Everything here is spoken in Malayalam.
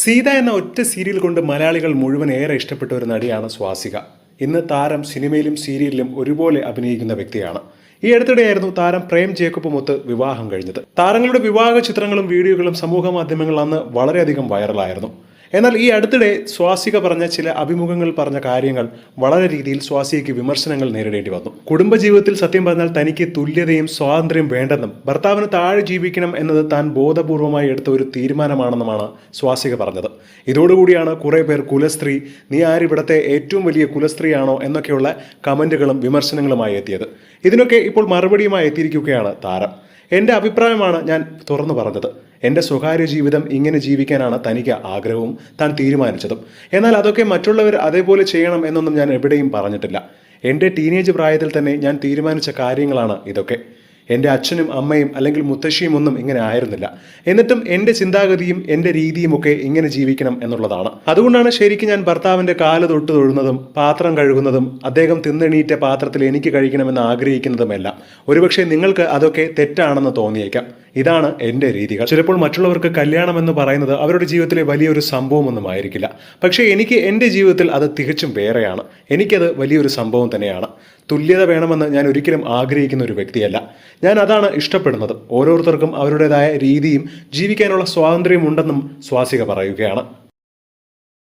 സീത എന്ന ഒറ്റ സീരിയൽ കൊണ്ട് മലയാളികൾ മുഴുവൻ ഏറെ ഇഷ്ടപ്പെട്ട ഒരു നടിയാണ് സ്വാസിക. ഇന്ന് താരം സിനിമയിലും സീരിയലിലും ഒരുപോലെ അഭിനയിക്കുന്ന വ്യക്തിയാണ്. ഈ അടുത്തിടെയായിരുന്നു താരം പ്രേം ജേക്കബുമൊത്ത് വിവാഹം കഴിഞ്ഞത്. താരങ്ങളുടെ വിവാഹ ചിത്രങ്ങളും വീഡിയോകളും സമൂഹ മാധ്യമങ്ങളിൽ അന്ന് വളരെയധികം വൈറലായിരുന്നു. എന്നാൽ ഈ അടുത്തിടെ സ്വാസിക പറഞ്ഞ ചില അഭിമുഖങ്ങൾ പറഞ്ഞ കാര്യങ്ങൾ വളരെ രീതിയിൽ സ്വാസികയ്ക്ക് വിമർശനങ്ങൾ നേരിടേണ്ടി വന്നു. കുടുംബജീവിതത്തിൽ സത്യം പറഞ്ഞാൽ തനിക്ക് തുല്യതയും സ്വാതന്ത്ര്യം വേണ്ടെന്നും ഭർത്താവിന് താഴെ ജീവിക്കണം എന്നത് താൻ ബോധപൂർവമായി എടുത്ത ഒരു തീരുമാനമാണെന്നുമാണ് സ്വാസിക പറഞ്ഞത്. ഇതോടുകൂടിയാണ് കുറെ പേർ കുലസ്ത്രീ നീ ആരിവിടത്തെ ഏറ്റവും വലിയ കുലസ്ത്രീയാണോ? എന്നൊക്കെയുള്ള കമന്റുകളും വിമർശനങ്ങളുമായി എത്തിയത്. ഇതിനൊക്കെ ഇപ്പോൾ മറുപടിയുമായി എത്തിയിരിക്കുകയാണ് താരം. എന്റെ അഭിപ്രായമാണ് ഞാൻ തുറന്നു പറഞ്ഞത്. എന്റെ സ്വകാര്യ ജീവിതം ഇങ്ങനെ ജീവിക്കാനാണ് തനിക്ക് ആഗ്രഹവും താൻ തീരുമാനിച്ചതും. എന്നാൽ അതൊക്കെ മറ്റുള്ളവർ അതേപോലെ ചെയ്യണം എന്നൊന്നും ഞാൻ എവിടെയും പറഞ്ഞിട്ടില്ല. എന്റെ ടീനേജ് പ്രായത്തിൽ തന്നെ ഞാൻ തീരുമാനിച്ച കാര്യങ്ങളാണ് ഇതൊക്കെ. എന്റെ അച്ഛനും അമ്മയും അല്ലെങ്കിൽ മുത്തശ്ശിയും ഒന്നും ഇങ്ങനെ ആയിരുന്നില്ല. എന്നിട്ടും എന്റെ ചിന്താഗതിയും എന്റെ രീതിയും ഒക്കെ ഇങ്ങനെ ജീവിക്കണം എന്നുള്ളതാണ്. അതുകൊണ്ടാണ് ശരിക്കും ഞാൻ ഭർത്താവിന്റെ കാൽ തൊട്ട് തൊഴുന്നതും പാത്രം കഴുകുന്നതും അദ്ദേഹം തിന്നെണീറ്റ പാത്രത്തിൽ എനിക്ക് കഴിക്കണമെന്ന് ആഗ്രഹിക്കുന്നതുമെല്ലാം. ഒരുപക്ഷെ നിങ്ങൾക്ക് അതൊക്കെ തെറ്റാണെന്ന് തോന്നിയേക്കാം. ഇതാണ് എന്റെ രീതികൾ. ചിലപ്പോൾ മറ്റുള്ളവർക്ക് കല്യാണം എന്ന് പറയുന്നത് അവരുടെ ജീവിതത്തിലെ വലിയൊരു സംഭവമൊന്നും ആയിരിക്കില്ല. പക്ഷേ എനിക്ക് എന്റെ ജീവിതത്തിൽ അത് തികച്ചും വേറെയാണ്. എനിക്കത് വലിയൊരു സംഭവം തന്നെയാണ്. തുല്യത വേണമെന്ന് ഞാൻ ഒരിക്കലും ആഗ്രഹിക്കുന്ന ഒരു വ്യക്തിയല്ല. ഞാൻ അതാണ് ഇഷ്ടപ്പെടുന്നത്. ഓരോരുത്തർക്കും അവരുടേതായ രീതിയും ജീവിക്കാനുള്ള സ്വാതന്ത്ര്യമുണ്ടെന്നും സ്വാസിക പറയുകയാണ്.